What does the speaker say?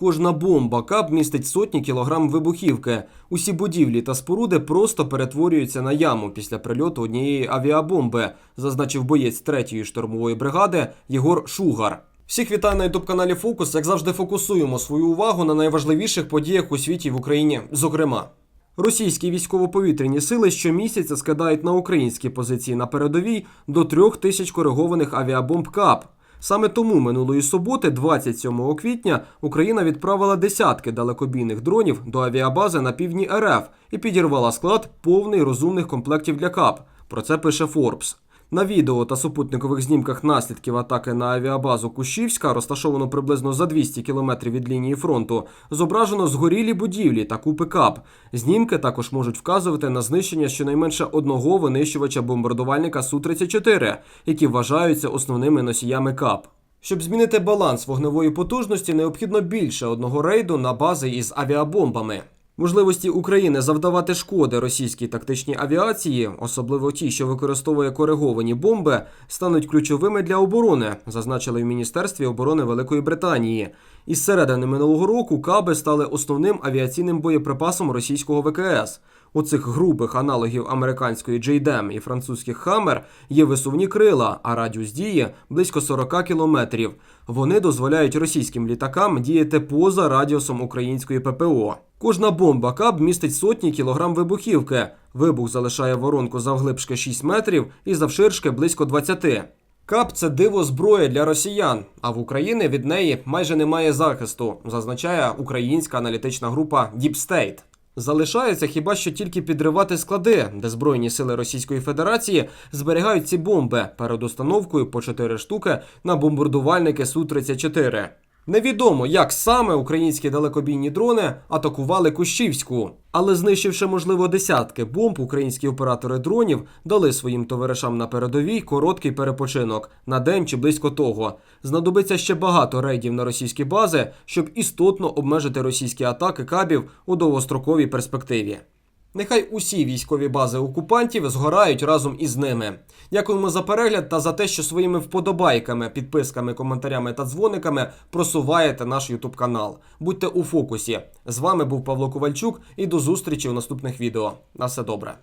Кожна бомба КАП містить сотні кілограм вибухівки. Усі будівлі та споруди просто перетворюються на яму після прильоту однієї авіабомби, зазначив боєць 3-ї штурмової бригади Єгор Шугар. Всіх вітаю на ютуб каналі Фокус. Як завжди, фокусуємо свою увагу на найважливіших подіях у світі в Україні. Зокрема, російські військово-повітряні сили щомісяця скидають на українські позиції на передовій до трьох тисяч коригованих авіабомб КАП. Саме тому минулої суботи, 27 квітня, Україна відправила десятки далекобійних дронів до авіабази на півдні РФ і підірвала склад повний розумних комплектів для КАП. Про це пише Forbes. На відео та супутникових знімках наслідків атаки на авіабазу Кущівська, розташовану приблизно за 200 кілометрів від лінії фронту, зображено згорілі будівлі та купи КАП. Знімки також можуть вказувати на знищення щонайменше одного винищувача бомбардувальника Су-34, які вважаються основними носіями КАП. Щоб змінити баланс вогневої потужності, необхідно більше одного рейду на бази із авіабомбами. Можливості України завдавати шкоди російській тактичній авіації, особливо ті, що використовує кориговані бомби, стануть ключовими для оборони, зазначили в Міністерстві оборони Великої Британії. Із середини минулого року каби стали основним авіаційним боєприпасом російського ВКС. У цих грубих аналогів американської JDAM і французьких Хаммер є висувні крила, а радіус дії близько 40 кілометрів. Вони дозволяють російським літакам діяти поза радіусом української ППО. Кожна бомба КАБ містить сотні кілограм вибухівки. Вибух залишає воронку завглибшки 6 метрів і завширшки близько 20. КАП це диво зброя для росіян, а в Україні від неї майже немає захисту, зазначає українська аналітична група Deep State. Залишається хіба що тільки підривати склади, де Збройні сили Російської Федерації зберігають ці бомби перед установкою по 4 штуки на бомбардувальники Су-34. Невідомо, як саме українські далекобійні дрони атакували Кущівську, але знищивши, можливо, десятки бомб, українські оператори дронів дали своїм товаришам на передовій короткий перепочинок на день чи близько того. Знадобиться ще багато рейдів на російські бази, щоб істотно обмежити російські атаки кабів у довгостроковій перспективі. Нехай усі військові бази окупантів згорають разом із ними. Дякуємо за перегляд та за те, що своїми вподобайками, підписками, коментарями та дзвониками просуваєте наш Ютуб канал. Будьте у фокусі. З вами був Павло Ковальчук і до зустрічі у наступних відео. На все добре.